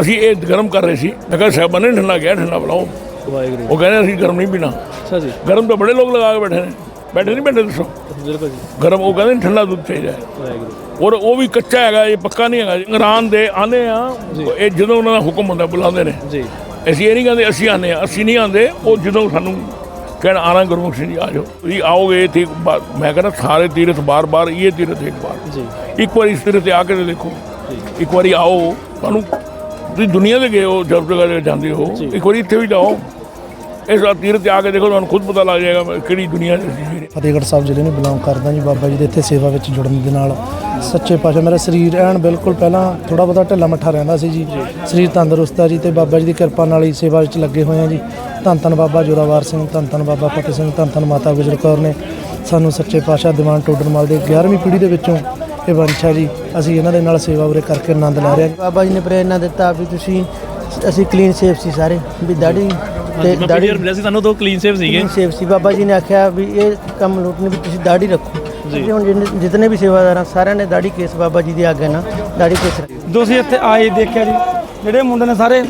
ਅਸੀਂ ਇਹ ਗਰਮ ਕਰ ਰਹੇ ਸੀ। ਮੈਂ ਕਿਹਾ ਸਾਹਿਬਾਂ ਨੇ ਠੰਡਾ ਗਿਆ ਠੰਡਾ ਬੁਲਾਓ। ਵਾਹਿਗੁਰੂ ਉਹ ਕਹਿੰਦੇ ਅਸੀਂ ਗਰਮ ਨਹੀਂ ਪੀਣਾ। ਅੱਛਾ ਜੀ। ਗਰਮ ਤਾਂ ਬੜੇ ਲੋਕ ਲਗਾ ਕੇ ਬੈਠੇ ਨੇ। ਬੈਠੇ ਨਹੀਂ ਬੈਠੇ ਦੱਸੋ। ਬਿਲਕੁਲ ਜੀ। ਗਰਮ ਉਹ ਕਹਿੰਦੇ ਠੰਡਾ ਦੁੱਧ ਚਾਹੀਦਾ। ਵਾਹਿਗੁਰੂ ਔਰ ਉਹ ਵੀ ਕੱਚਾ ਹੈਗਾ ਇਹ ਪੱਕਾ ਨਹੀਂ ਹੈਗਾ। ਇੰਗਰਾਨ ਦੇ ਆਨੇ ਆ ਇਹ ਜਦੋਂ ਉਹਨਾਂ ਦਾ ਹੁਕਮ ਹੁੰਦਾ ਬੁਲਾਉਂਦੇ ਨੇ। ਜੀ। ਅਸੀਂ ਇਹ ਨਹੀਂ ਕਹਿੰਦੇ ਅਸੀਂ ਆਨੇ ਆ। ਅਸੀਂ ਨਹੀਂ ਆਂਦੇ ਉਹ ਜਦੋਂ ਸਾਨੂੰ ਕਹਿਣ ਆਣਾ ਗੁਰਮੁਖ ਸਿੰਘ ਜੀ ਆ ਜਾਓ। ਤੁਸੀਂ ਆਓਗੇ ਬਾ- ਮੈਂ ਕਹਿੰਦਾ ਸਾਰੇ ਤੀਰਥ ਬਾਰ-ਬਾਰ ਇਹ ਤੀਰਥ ਇੱਕ ਵਾਰ। ਜੀ। ਇੱਕ ਵਾਰੀ ਇਸ ਤੀਰਥ ਤੇ ਆ ਕੇ ਤੇ ਦੇਖੋ। ਇੱਕ ਵਾਰੀ ਆਓ। ਤੁਹਾਨੂੰ ਤੁਸੀਂ ਦੁਨੀਆ ਤੇ ਗਏ ਹੋ ਜਬ ਜਗ੍ਹਾ ਤੇ ਜਾਂਦੇ ਹੋ ਇੱਕ ਵਾਰੀ ਇੱਥੇ ਵੀ ਜਾਓ। ਇਸ ਵਾਰ ਤੀਰਥ ਤੇ ਆ ਕੇ ਦੇਖੋ ਤੁਹਾਨੂੰ ਖੁਦ ਪਤਾ ਲੱਗ ਜਾਏਗਾ ਕਿਹੜੀ ਦੁਨੀਆ ਜੀ। ਰਹੇ। ਫਤਿਹਗੜ੍ਹ ਸਾਹਿਬ ਜ਼ਿਲ੍ਹੇ ਨੂੰ ਬਿਲੋਂਗ ਕਰਦਾ ਜੀ ਬਾਬਾ ਜੀ ਦੇ ਇੱਥੇ ਸੇਵਾ ਵਿੱਚ ਜੁੜਨ ਦੇ ਨਾਲ। ਸੱਚੇ ਪਾਤਸ਼ਾਹ ਮੇਰਾ ਸਰੀਰ ਐਨ ਬਿਲਕੁਲ ਪਹਿਲਾਂ ਥੋੜਾ ਬਹੁਤਾ ਢਿੱਲਾ ਮੱਠਾ ਰਹਿੰਦਾ ਸੀ ਜੀ। ਸਰੀਰ ਤੰਦਰੁਸਤ ਆ ਜੀ ਤੇ ਬਾਬਾ ਜੀ ਦੀ ਕਿਰਪਾ ਨਾਲ ਹੀ ਸੇਵਾ ਵਿੱਚ ਲੱਗੇ ਹੋਏ ਆ ਜੀ। ਧੰਨ ਧੰਨ ਬਾਬਾ ਜੋਰਾਵਰ ਸਿੰਘ ਧੰਨ ਧੰਨ ਬਾਬਾ ਫਤਿਹ ਸਿੰਘ ਧੰਨ ਧੰਨ ਮਾਤਾ ਗੁਜਰ ਕੌਰ ਨੇ ਸਾਨੂੰ ਸੱਚੇ ਪਾਤਸ਼ਾਹ ਦੀਵਾਨ ਟੋਡਰਮਲ ਦੇ 11ਵੀਂ ਪੀੜ੍ਹੀ ਦੇ ਵਿੱਚੋਂ ਇਹ ਵੰਸ਼ ਜੀ ਅਸੀਂ ਇਹਨਾਂ ਦੇ ਨਾਲ ਸੇਵਾ ਉਰੇ ਕਰਕੇ ਆਨੰਦ ਲੈ ਰਹੇ ਹਾਂ। ਬਾਬਾ ਜੀ ਨੇ ਪ੍ਰੇਰਨਾ ਦਿੱਤਾ ਵੀ ਤੁਸੀਂ ਅਸੀਂ ਕਲੀਨ ਸੇਫ ਸੀ ਸਾਰੇ ਵੀ ਦਾੜੀ ਤੇ ਦਾੜੀ ਪੀਡੀਆਰ ਮਿਲਿਆ ਸੀ ਦੋ ਕਲੀਨ ਸੇਵ ਸੀਗੇ। ਕਲੀਨ ਸੇਫ ਸੀ। ਬਾਬਾ ਜੀ ਨੇ ਆਖਿਆ ਵੀ ਇਹ ਕੰਮ ਲੋਟ ਨਹੀਂ ਵੀ ਤੁਸੀਂ ਦਾੜੀ ਰੱਖੋ। ਜੀ। ਹੁਣ ਜਿੰਨੇ- ਵੀ ਸੇਵਾਦਾਰ ਸਾਰਿਆਂ ਨੇ ਦਾੜੀ ਕੇਸ ਬਾਬਾ ਜੀ ਦੀ ਆਗਿਆ ਨਾਲ ਦਾੜੀ ਕੇਸ ਰੱਖੀ। ਦੋਸੀ ਇੱਥੇ ਆਏ ਦੇਖਿਆ ਜੀ ਜਿਹੜੇ ਮੁੰਡੇ ਨੇ ਸਾਰੇ